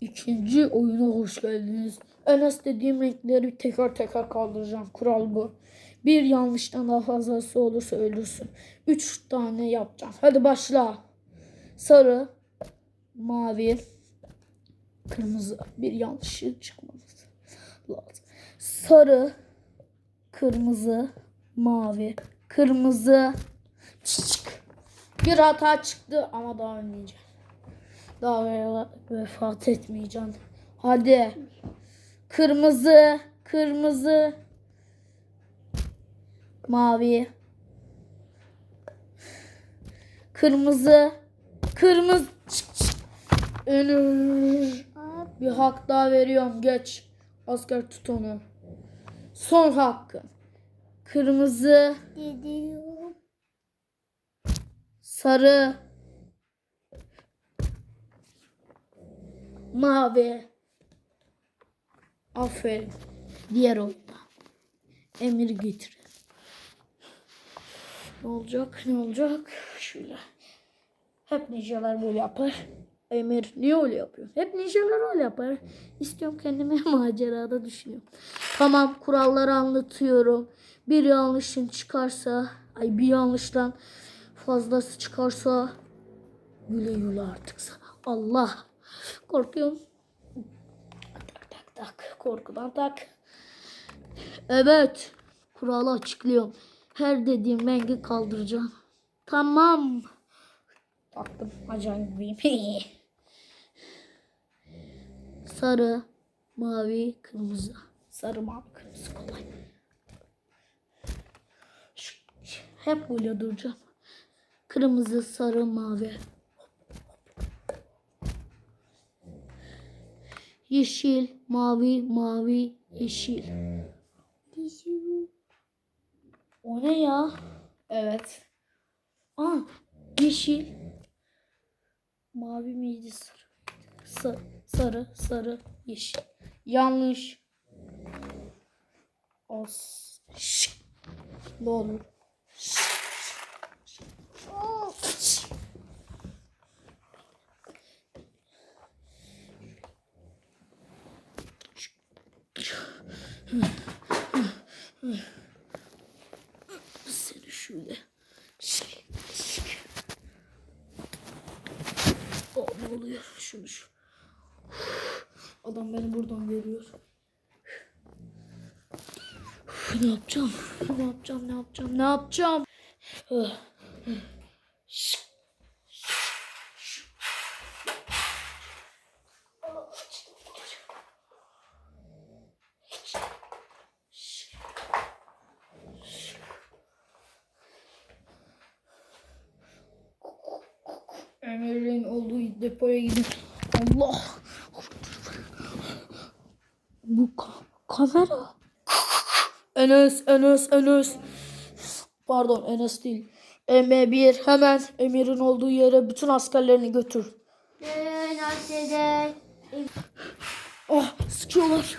İkinci oyuna hoş geldiniz. Enes dediğim renkleri tekrar tekrar kaldıracağım. Kural bu. Bir yanlıştan daha fazlası olursa ölürsün. Üç tane yapacağım. Hadi başla. Sarı, mavi, kırmızı. Bir yanlışı çıkmaması lazım. Sarı, kırmızı, mavi, kırmızı. Bir hata çıktı ama daha ölmeyeceğim. Daha ve- vefat etmeyeceğim. Hadi. Kırmızı, kırmızı, mavi, kırmızı, kırmızı. Önür. Bir hak daha veriyorum. Geç. Asker tut onu. Son hakkın. Kırmızı, sarı, mavi. Aferin. Diğer oyunda. Emir getir. Ne olacak? Ne olacak? Şöyle. Hep ninjalar böyle yapar. Emir niye öyle yapıyor? Hep ninjalar öyle yapar. İstiyorum kendime macerada düşünüyorum. Tamam kuralları anlatıyorum. Bir yanlışın çıkarsa, ay bir yanlıştan fazlası çıkarsa güle güle artık sana. Allah. Korkuyorum. Tak tak tak. Korkudan tak. Evet. Kuralı açıklıyorum. Her dediğim rengi kaldıracağım. Tamam. Taktım. Acayip gibiyim. Sarı, mavi, kırmızı. Sarı, mavi, kırmızı kolay. Hep böyle duracağım. Kırmızı, sarı, mavi. Yeşil, mavi, mavi, yeşil. O ne ya? Evet. Aa, yeşil. Mavi miydi sarı? sarı, sarı, yeşil. Yanlış. Os. Şşt. Ne olur? Seni şöyle. Şık. O ne oluyor? Şunu şu. Adam beni buradan görüyor. Ne yapacağım? Ne yapacağım? Ne yapacağım? Ne yapacağım? Şık. Emir'in olduğu depoya gidip Allah! Bu ka- kamera. Enes Enes Enes. Pardon Enes değil. M1 hemen Emir'in olduğu yere bütün askerlerini götür. Oh sıkıyorlar